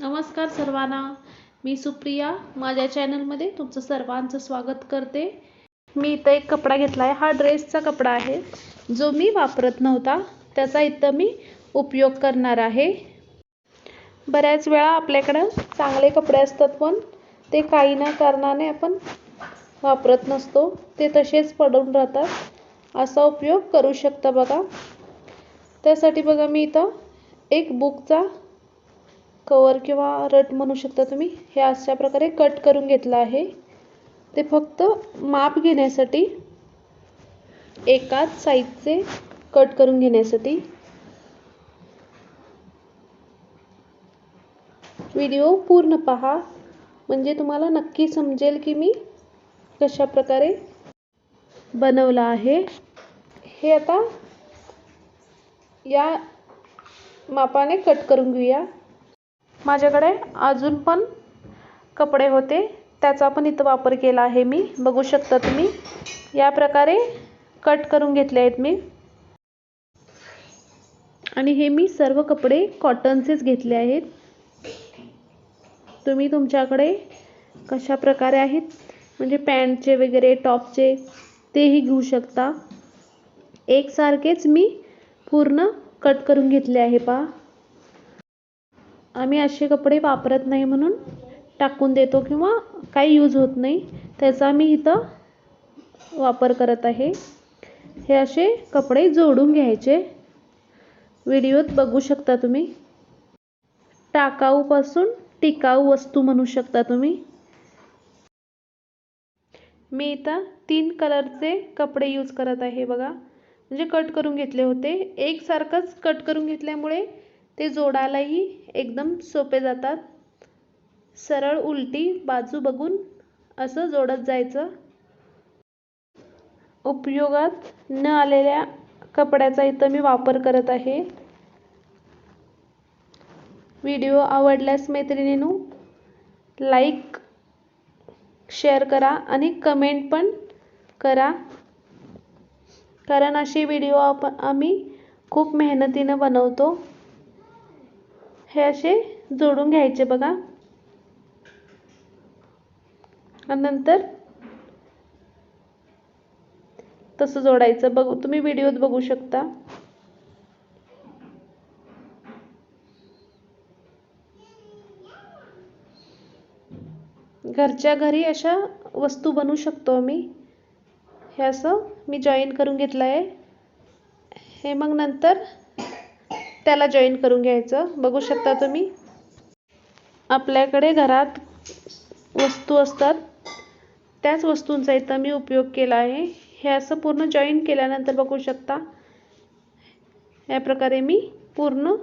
नमस्कार सर्वांना. मी सुप्रिया. माझ्या चॅनलमध्ये तुमचं सर्वांचं स्वागत करते. मी इथं एक कपडा घेतला आहे हा ड्रेसचा कपडा आहे. जो मी वापरत नव्हता त्याचा इथं मी उपयोग करणार आहे. बऱ्याच वेळा आपल्याकडं चांगले कपडे असतात पण ते काही ना कारणाने आपण वापरत नसतो. ते तसेच पडून राहतात. असा उपयोग करू शकता बघा. त्यासाठी बघा मी इथं एक बुकचा कवर किंवा रट म्हणू शकता तुम्ही हे अशा प्रकारे कट करून घेतलं आहे. ते फक्त माप घेण्यासाठी एकाच साईजचे कट करून घेण्यासाठी. व्हिडिओ पूर्ण पहा. म्हणजे तुम्हाला नक्की समजेल की मी कशा प्रकारे बनवला आहे. हे आता या मापाने कट करून घेऊया. माझ्याकडे अजून पण कपडे होते. त्याचा पण इथं वापर केला आहे मी. बघू शकता तुम्ही. या प्रकारे कट करून घेतले आहेत मी. आणि हे मी सर्व कपडे कॉटनचेच घेतले आहेत. तुम्ही तुमच्याकडे कशा प्रकारे आहेत? म्हणजे पॅन्टचे वगैरे टॉपचे तेही घेऊ शकता. एकसारखेच मी पूर्ण कट करून घेतले आहे पहा. आम्ही असे कपडे वापरत नाही म्हणून टाकून देतो किंवा काही यूज होत नाही. त्याचा मी इथं वापर करत आहे. हे असे कपडे जोडून घ्यायचे. व्हिडिओत बघू शकता तुम्ही. टाकाऊपासून टिकाऊ वस्तू म्हणू शकता तुम्ही. मी इथं तीन कलरचे कपडे यूज करत आहे बघा. म्हणजे कट करून घेतले होते. एकसारखंच कट करून घेतल्यामुळे ते जोडायलाही एकदम सोपे जातात. सरळ उलटी बाजू बघून असं जोडत जायचं. उपयोगात न आलेल्या कपड्याचा इथं मी वापर करत आहे. व्हिडिओ आवडल्यास मैत्रिणीनू लाईक शेअर करा आणि कमेंट पण करा. कारण असे व्हिडिओ आपण आम्ही खूप मेहनतीनं बनवतो. हे असे जोडून घ्यायचे बघा. आणि नंतर तसं जोडायचं. बघ तुम्ही व्हिडिओत बघू शकता. घरच्या घरी अशा वस्तू बनवू शकतो आम्ही. हे असं मी जॉईन करून घेतलं आहे हे मग नंतर त्याला जॉईन करून घ्यायचं. बघू शकता तुम्ही. आपल्याकडे घरात वस्तू असतात. त्याच वस्तूंचा इथं मी उपयोग केला आहे. हे असं पूर्ण जॉईन केल्यानंतर बघू शकता. या प्रकारे मी पूर्ण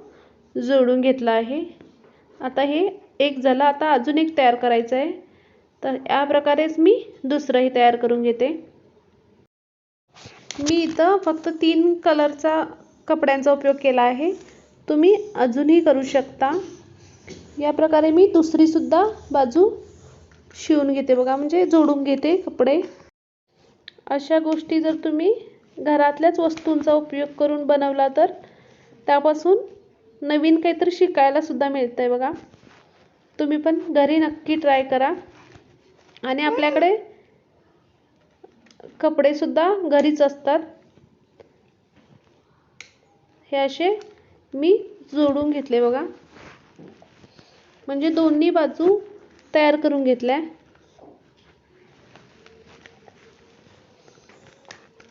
जोडून घेतलं आहे. आता हे एक झालं. आता अजून एक तयार करायचं आहे. तर या प्रकारेच मी दुसरंही तयार करून घेते. मी इथं फक्त तीन कलरचा कपड्यांचा उपयोग केला आहे. तुम्ही अजूनही करू शकता. या प्रकारे मी दुसरीसुद्धा बाजू शिवून घेते बघा म्हणजे जोडून घेते कपडे. अशा गोष्टी जर तुम्ही घरातल्याच वस्तूंचा उपयोग करून बनवला तर त्यापासून नवीन काहीतरी शिकायलासुद्धा मिळतं आहे बघा. तुम्ही पण घरी नक्की ट्राय करा. आणि आपल्याकडे कपडेसुद्धा घरीच असतात. हे असे मी जोडून घेतले बघा. म्हणजे दोन्ही बाजू तयार करून घेतल्या.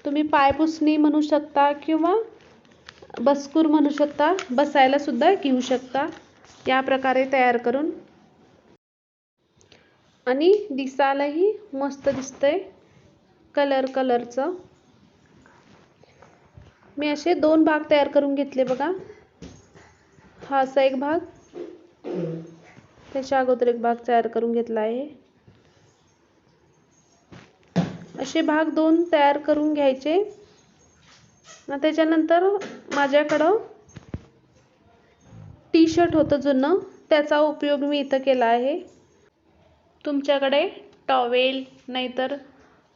तुम्ही पायपुसणी म्हणू शकता किंवा बसकूर म्हणू शकता बसायला सुद्धा घेऊ शकता. या प्रकारे तयार करून. आणि दिसायलाही मस्त दिसतंय कलर कलरचं. मी असे दोन भाग तयार करून घेतले बघा. हा असा एक भाग. त्याच्या अगोदर एक भाग तयार करून घेतला आहे. असे भाग दोन तयार करून घ्यायचे. त्याच्यानंतर माझ्याकडं टी शर्ट होतं जुनं. त्याचा उपयोग मी इथं केला आहे. तुमच्याकडे टॉवेल नाहीतर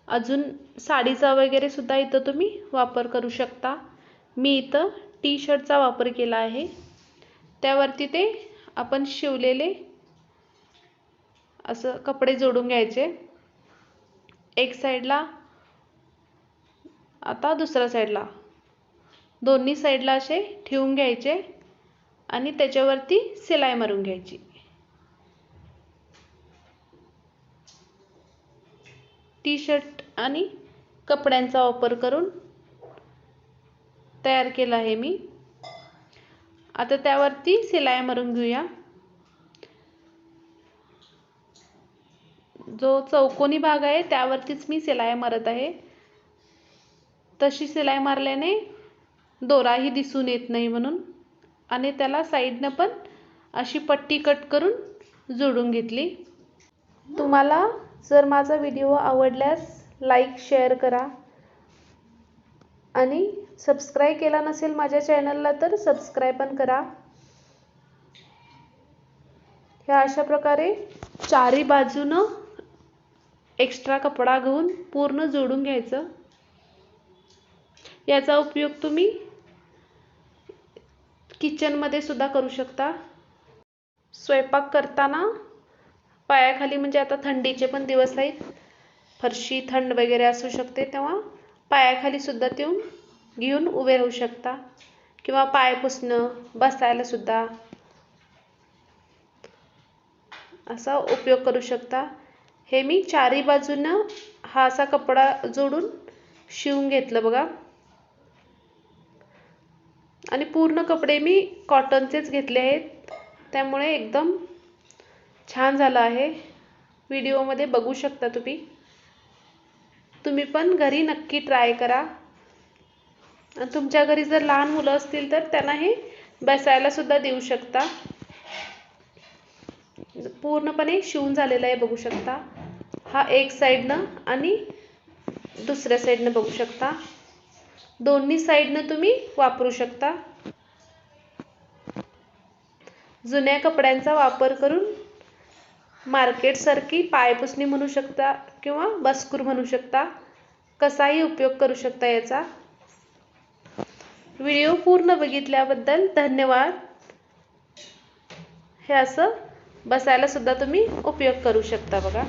अजून साडीचा वगैरे सुद्धा इथं तुम्ही वापर करू शकता. मी इथं टी शर्टचा वापर केला आहे. त्यावरती ते आपण शिवलेले असं कपडे जोडून घ्यायचे. एक साईडला आता दुसऱ्या साईडला. दोन्ही साईडला असे ठेवून घ्यायचे आणि त्याच्यावरती सिलाई मारून घ्यायची. टी शर्ट आणि कपड्यांचा वापर करून तयार केला आहे मी. आता त्यावरती शिलाई मारून घेऊया. जो चौकोनी भाग आहे त्यावरतीच मी शिलाई मारत आहे. तशी शिलाई मारल्याने दोराही दिसून येत नाही म्हणून. आणि त्याला साईडनं पण अशी पट्टी कट करून जोडून घेतली. तुम्हाला जर माझा व्हिडिओ आवडल्यास लाईक शेअर करा. आणि सबस्क्राईब केला नसेल माझ्या चॅनलला तर सबस्क्राईब पण करा. ह्या अशा प्रकारे चारी बाजूनं एक्स्ट्रा कपडा घेऊन पूर्ण जोडून घ्यायचं. याचा उपयोग तुम्ही किचनमध्ये सुद्धा करू शकता. स्वयंपाक करताना पायाखाली म्हणजे आता थंडीचे पण दिवस आहेत फरशी थंड वगैरे असू शकते तेव्हा पायाखाली सुद्धा देऊन घेऊन उभे राहू शकता. किंवा पाय पुसणं बसायला सुद्धा असा उपयोग करू शकता. हे मी चारी बाजूनं हा असा कपडा जोडून शिवून घेतलं बघा. आणि पूर्ण कपडे मी कॉटनचेच घेतले आहेत. त्यामुळे एकदम छान झालं आहे. व्हिडिओमध्ये बघू शकता तुम्ही. तुम्ही पण घरी नक्की ट्राय करा. आणि तुमच्या घरी जर लहान मुलं असतील तर त्यांना हे बसायला सुद्धा देऊ शकता. पूर्णपणे शिवून झालेला आहे बघू शकता. हा एक साईडनं आणि दुसऱ्या साईडनं बघू शकता. दोन्ही साईडनं तुम्ही वापरू शकता. जुन्या कपड्यांचा वापर करून मार्केटसारखी पायपुसणी म्हणू शकता किंवा बस्कूर म्हणू शकता कसाही उपयोग करू शकता याचा. व्हिडिओ पूर्ण बघितल्याबद्दल धन्यवाद. हे असं बसायला सुद्धा तुम्ही उपयोग करू शकता बघा.